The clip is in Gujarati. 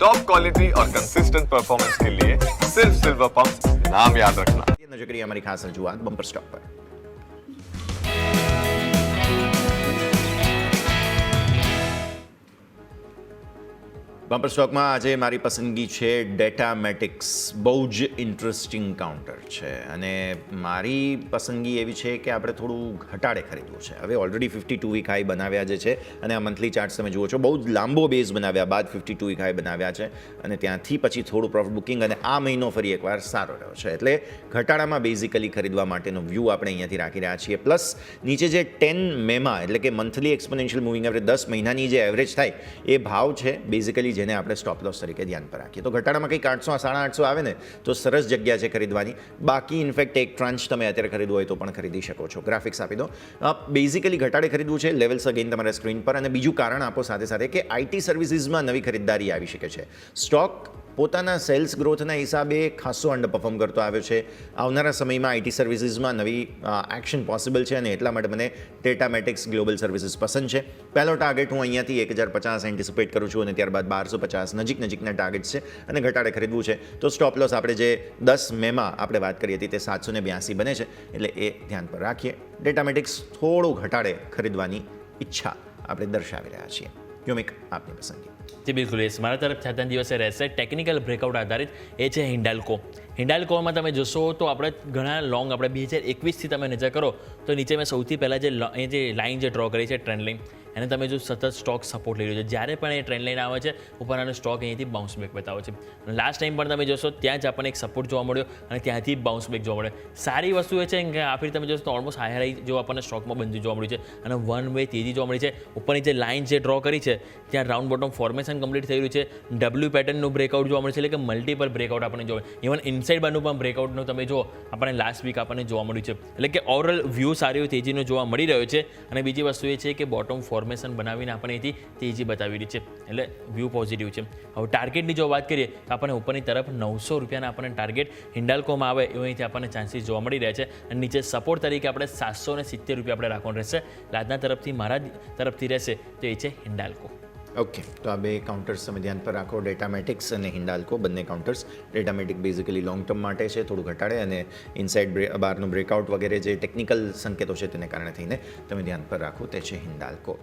टॉप क्वालिटी और कंसिस्टेंट परफॉर्मेंस के लिए सिर्फ सिल्वर पंप नाम याद रखना नजर करिए हमारी खास रजूआत बम्पर स्टॉक पर બમ્પર સ્ટોકમાં આજે મારી પસંદગી છે ડેટામેટિક્સ. બહુ જ ઇન્ટરેસ્ટિંગ કાઉન્ટર છે અને મારી પસંદગી એવી છે કે આપણે થોડું ઘટાડે ખરીદવું છે. હવે already fifty two week high બનાવ્યા જે છે અને આ મંથલી ચાર્ટ્સ તમે જુઓ છો, બહુ જ લાંબો બેઝ બનાવ્યા બાદ ફિફ્ટી ટુ વીક હાઈ બનાવ્યા છે અને ત્યાંથી પછી થોડું પ્રોફિટ બુકિંગ અને આ મહિનો ફરી એકવાર સારો રહ્યો છે. એટલે ઘટાડામાં બેઝિકલી ખરીદવા માટેનો વ્યૂ આપણે અહીંયાથી રાખી રહ્યા છીએ. પ્લસ નીચે જે ટેન મેમાં એટલે કે મંથલી એક્સપોનેન્શિયલ મૂવિંગ એવરેજ દસ મહિનાની જે એવરેજ થાય, એ ભાવ છે બેઝિકલી જેને આપણે સ્ટોપ લોસ તરીકે ધ્યાન પર રાખીએ. તો ઘટાડામાં કંઈક આઠસો, સાડા આઠસો આવે ને, તો સરસ જગ્યા છે ખરીદવાની. બાકી ઇનફેક્ટ એક ટ્રાન્ચ તમે અત્યારે ખરીદવું હોય તો પણ ખરીદી શકો છો. ગ્રાફિક્સ આપી દો. બેઝિકલી ઘટાડે ખરીદવું છે લેવલ્સ અગેન તમારા સ્ક્રીન પર. અને બીજું કારણ આપો સાથે સાથે કે આઈટી સર્વિસીસમાં નવી ખરીદદારી આવી શકે છે. સ્ટોક પોતાના સેલ્સ ગ્રોથના હિસાબે ખાસો અંડર પરફોર્મ કરતો આવ્યો છે. આવનારા સમયમાં આઈટી સર્વિસીસમાં નવી એક્શન પોસિબલ છે અને એટલા માટે મને ટેટામેટિક્સ ગ્લોબલ સર્વિસીસ પસંદ છે. પહેલો ટાર્ગેટ હું અહીંયાથી એક હજાર પચાસ એન્ટિસિપેટ કરું છું અને ત્યારબાદ બારસો પચાસ નજીક નજીકના ટાર્ગેટ છે અને ઘટાડે ખરીદવું છે. તો સ્ટોપ લોસ આપણે જે દસ મેમાં આપણે વાત કરી હતી તે સાતસો ને બ્યાસી બને છે. એટલે એ ધ્યાન પર રાખીએ. ડેટામેટિક્સ થોડું ઘટાડે ખરીદવાની ઈચ્છા આપણે દર્શાવી રહ્યા છીએ. યોમિક આપની પસંદગી જી બિલકુલ યસ મારા તરફ આજના દિવસે રહેશે ટેકનિકલ બ્રેકઆઉટ આધારિત એ છે હિન્ડાલ્કો હિન્ડાલ્કોમાં તમે જોશો તો આપણે ઘણા લોંગ આપણે બે હજાર એકવીસથી તમે નજર કરો, તો નીચે મેં સૌથી પહેલાં જે એ જે લાઇન જે ડ્રો કરી છે ટ્રેન્ડ લાઇન એને તમે જો સતત સ્ટોક સપોર્ટ લઈ રહ્યો છે. જ્યારે પણ એ ટ્રેન્ડ લાઈન આવે છે, ઉપરનો સ્ટોક અહીંયાથી બાઉન્સ બેક બતાવે છે. લાસ્ટ ટાઈમ પણ તમે જોશો, ત્યાં જ આપણને એક સપોર્ટ જોવા મળ્યો અને ત્યાંથી બાઉન્સ બેક જોવા મળે સારી વસ્તુ એ છે કે આ ફરી તમે જોશો તો ઓલમોસ્ટ હાયર હાઈ જો આપણને સ્ટોકમાં બંધ જોવા મળ્યું છે અને વન વે તેજી જોવા મળી છે. ઉપરની જે લાઇન જે ડ્રો કરી છે, ત્યાં રાઉન્ડ બોટમ ફોર્મેશન કમ્પ્લીટ થઈ રહ્યું છે. ડબલ્યુ પેટર્નનું બ્રેકઆઉટ જોવા મળે છે, એટલે કે મલ્ટિપલ બ્રેકઆઉટ આપણને જોવા ઇવન ઇનસાઇડ બારનું પણ બ્રેકઆઉટનું તમે જો આપણને લાસ્ટ વીક આપણને જોવા મળ્યું છે. એટલે કે ઓવરઓલ વ્યૂ સારી તેજીનો જોવા મળી રહ્યો છે. અને બીજી વસ્તુ એ છે કે બોટમ ફોર્મેશન બનાવીને આપણે અહીંથી તેજી બતાવી રહી છે. એટલે વ્યૂ પોઝિટિવ છે. હવે ટાર્ગેટની જો વાત કરીએ, તો આપણને ઉપરની તરફ નવસો રૂપિયાના આપણને ટાર્ગેટ હિન્ડાલ્કોમાં આવે એવું અહીંથી આપણને ચાન્સીસ જોવા મળી રહ્યા છે. અને નીચે સપોર્ટ તરીકે આપણે સાતસો સિત્તેર રૂપિયા આપણે રાખવાનું રહેશે. રાજના તરફથી, મારા તરફથી રહેશે તો એ છે હિન્ડાલ્કો ઓકે તો આ બે કાઉન્ટર્સ તમે ધ્યાન પર રાખો. ડેટામેટિક્સ અને હિન્ડાલ્કો બંને counters Datamatic basically long term માટે છે, થોડું ઘટાડે અને ઇનસાઇડ બહારનું બ્રેકઆઉટ વગેરે જે ટેકનિકલ સંકેતો છે, તેને કારણે થઈને તમે ધ્યાન પર રાખો, તે છે હિન્ડાલ્કો